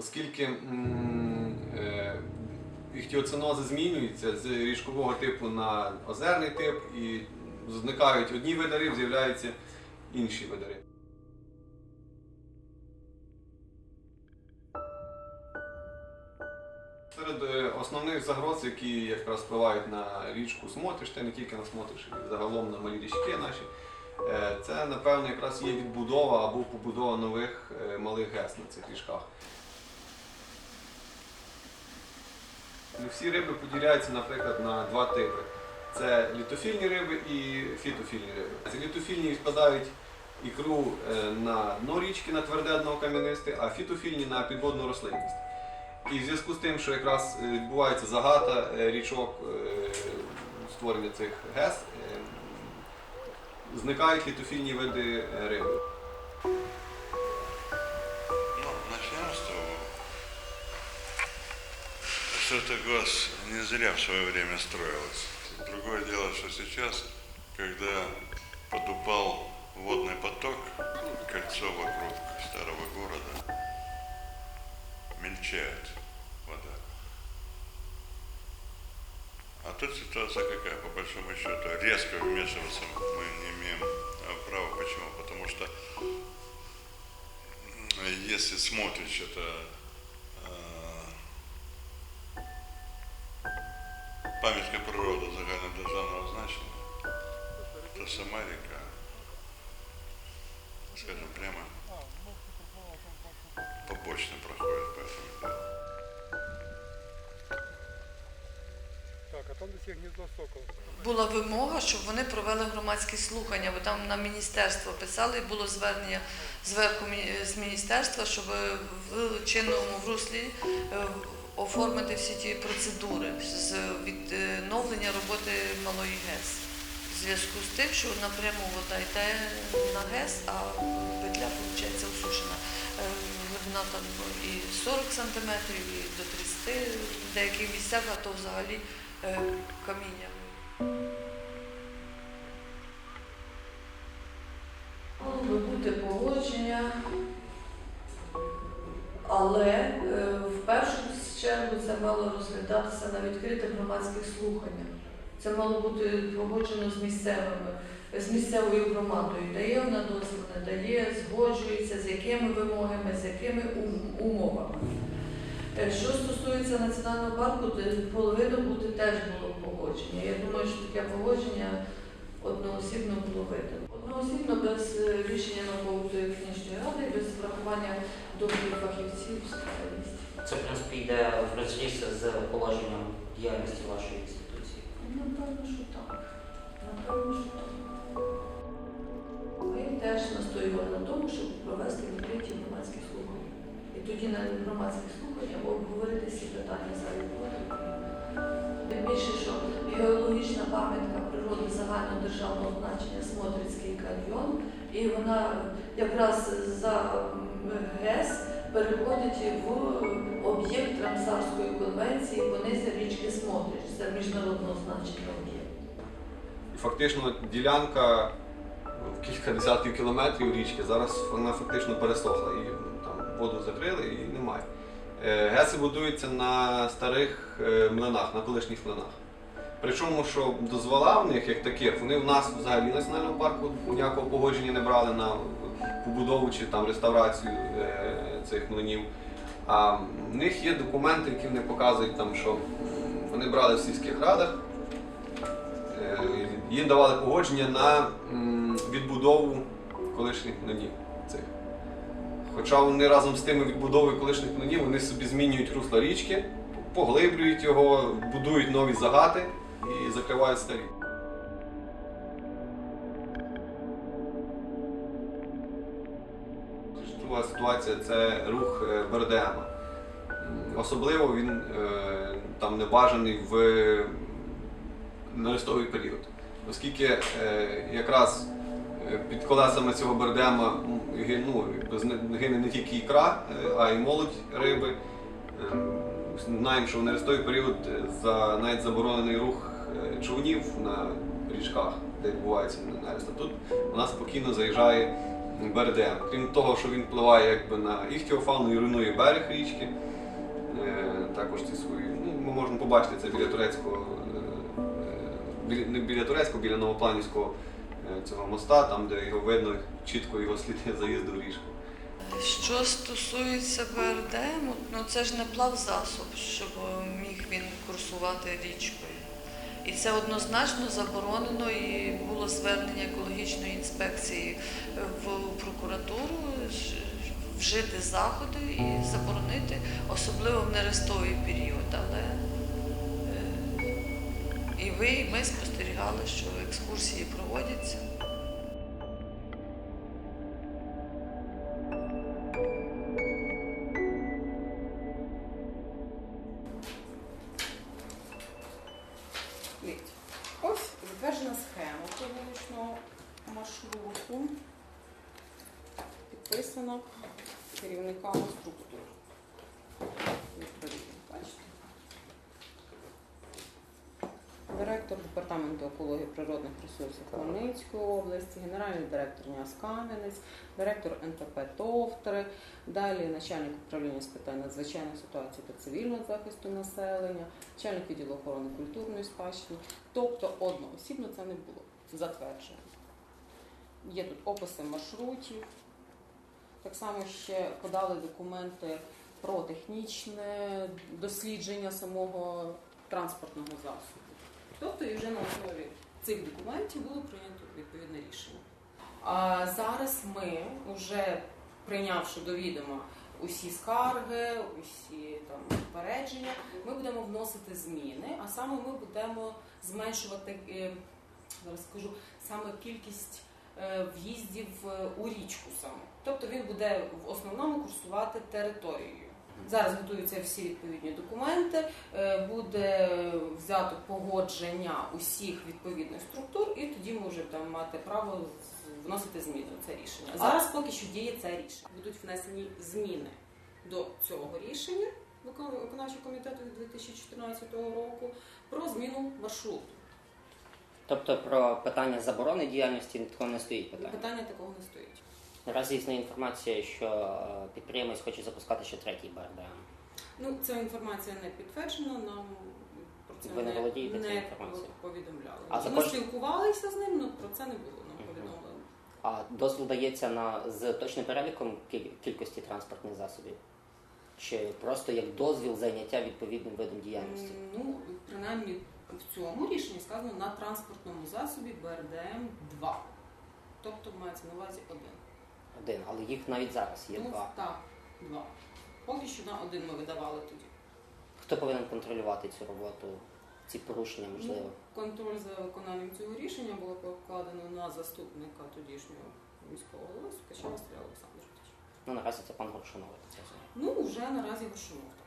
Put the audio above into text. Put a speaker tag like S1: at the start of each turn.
S1: оскільки е, іхтіоцинози змінюються з річкового типу на озерний тип і зникають одні види риб, з'являються інші види риб. Серед е, основних загроз, які якраз впливають на річку Смотриш, та не тільки на Смотриш, і загалом на малі річки наші, е, це напевно якраз є відбудова або побудова нових малих ГЕС на цих річках. Ну, Всі риби поділяються, наприклад, на два типи. Це літофільні риби і фітофільні риби. Літофільні відпадають ікру е, на дно річки, на тверде дно кам'янисте, а фітофільні на підводну рослинність. І в зв'язку з тим, що якраз е, відбувається загата е, річок створення цих ГЕС, зникають літофільні види риби.
S2: Что это ГОС не зря в свое время строилось. Другое дело, что сейчас, когда подупал водный поток, кольцо вокруг старого города, мельчает вода. А тут ситуация какая, по большому счету, резко вмешиваться мы не имеем э, права. Почему? Потому что если смотришь это памятка природы загальнодержавного значения, то сама река, скажем прямо, побочно проходит по этому.
S3: Так, а там десь є гніздо сокола.
S4: Була вимога, щоб вони провели громадські слухання, бо там на міністерство писали, і було звернення зверху з міністерства, щоб в чинному в руслі е, оформити всі ті процедури з відновлення роботи малої ГЕС. В зв'язку з тим, що напряму вода йде на ГЕС, а петля, виходить, осушена. Е, Глибина там і 40 сантиметрів, і до 30 в деяких місцях, а то взагалі е, каміння. Розглядатися на відкритих громадських слуханнях. Це мало бути погоджено з місцевими, з місцевою громадою. Дає вона дозвіл, не дає, згоджується, з якими вимогами, з якими умовами. Е, Що стосується національного парку, то половину бути теж було погодження. Я думаю, що таке погодження одноосібно було видано. Одноосібно без е, рішення науково-технічної ради, без врахування думки фахівців, спеціалістів.
S5: Це, в принципі, йде в розріз з положенням діяльності вашої інституції.
S4: Напевно, що так. Напевно, що так. Ми теж настоювали на тому, щоб провести відкриті громадські слухання. І тоді на громадських слуханнях обговорити всі питання за Тим більше, що геологічна пам'ятка природи загального державного значення Смотрицький каньйон, і вона якраз за ГЕС переходить в об'єкт Рамсарської конвенції понизя річки Смотрич. Це міжнародного значення об'єкт.
S1: Фактично ділянка в кілька десятків кілометрів річки зараз вона фактично пересохла. І там воду закрили і немає. Е, Геси будуються на старих е, млинах, на колишніх млинах. Причому, що дозвола в них як таких, вони в нас взагалі в національному парку ніякого погодження не брали на побудову чи там реставрацію е, цих млинів. А в них є документи, які вони показують, там, що вони брали в сільських радах. Е, їм давали погодження на відбудову колишніх млинів цих. Хоча вони разом з тими відбудовою колишніх млинів вони собі змінюють русло річки, поглиблюють його, будують нові загати і закривають старі. Ситуація це рух е, БРДМ. М, Особливо він е, там не бажаний в нерестовий період, оскільки е, якраз під колесами цього бердема ну, гине не тільки ікра, а й молодь риби. Знаємо, що в нерестовий період за навіть заборонений рух човнів на річках, де відбувається нерест. А Тут нас спокійно заїжджає БРДМ. Крім того, що він впливає якби на іхтіофауну і руйнує берег річки. Е, Також ці свої, ну, ми можемо побачити це біля турецького, е, біля, не біля турецького, біля новопланівського е, цього моста, там, де його видно чітко його сліди заїзду в річку.
S4: Що стосується БРДМ, ну це ж не плавзасоб, щоб міг він курсувати річкою. І це однозначно заборонено, і було звернення екологічної інспекції в прокуратуру вжити заходи і заборонити, особливо в нерестовий період. Але е, і ви, і ми спостерігали, що екскурсії проводяться.
S6: Дивіться, ось затверджена схема вуличного маршруту, підписана керівниками структур. Директор департаменту екології природних ресурсів Хмельницької області, генеральний директор НЯС Кам'янець, директор НТП Товтри, далі начальник управління з питань надзвичайних ситуацій та цивільного захисту населення, начальник відділу охорони культурної спадщини. Тобто одноосібно це не було затверджено. Є тут описи маршрутів. Так само ще подали документи про технічне дослідження самого транспортного засобу. Тобто і вже на основі цих документів було прийнято відповідне рішення. А зараз ми, вже прийнявши до відома усі скарги, усі там попередження, ми будемо вносити зміни, а саме ми будемо зменшувати е, зараз скажу саме кількість е, в'їздів е, у річку саме. Тобто він буде в основному курсувати територією. Зараз готуються всі відповідні документи, е, буде взято погодження усіх відповідних структур, і тоді ми вже будемо мати право вносити зміни в це рішення. Зараз поки що діє це рішення. Будуть внесені зміни до цього рішення викон- виконавчого комітету від 2014 року про зміну маршруту.
S5: Тобто про питання заборони діяльності такого не стоїть питання.
S6: Питання такого не стоїть.
S5: Наразі існує інформація, що е, підприємець хоче запускати ще третій БРДМ.
S6: Ну, ця інформація не підтверджена, нам про це
S5: Ви не володієте
S6: не
S5: цією інформацією?
S6: повідомляли.
S5: А
S6: Ми
S5: також-
S6: спілкувалися з ним, але про це не було нам повідомлено.
S5: А дозвіл дається на з точним переліком кіль- кількості транспортних засобів? Чи просто як дозвіл зайняття відповідним видом діяльності?
S6: М, Ну, принаймні в цьому рішенні сказано на транспортному засобі БРДМ 2. Тобто мається на увазі один.
S5: Один, але їх навіть зараз є
S6: ну,
S5: два.
S6: Так, два. Поки що на один ми видавали тоді.
S5: Хто повинен контролювати цю роботу, ці порушення можливо?
S6: Ну, контроль за виконанням цього рішення було покладено на заступника тодішнього міського голови Сукачева Василя Олександровича.
S5: Ну наразі це пан Горшунов. я так розумію.
S6: Ну, вже наразі Горшунов.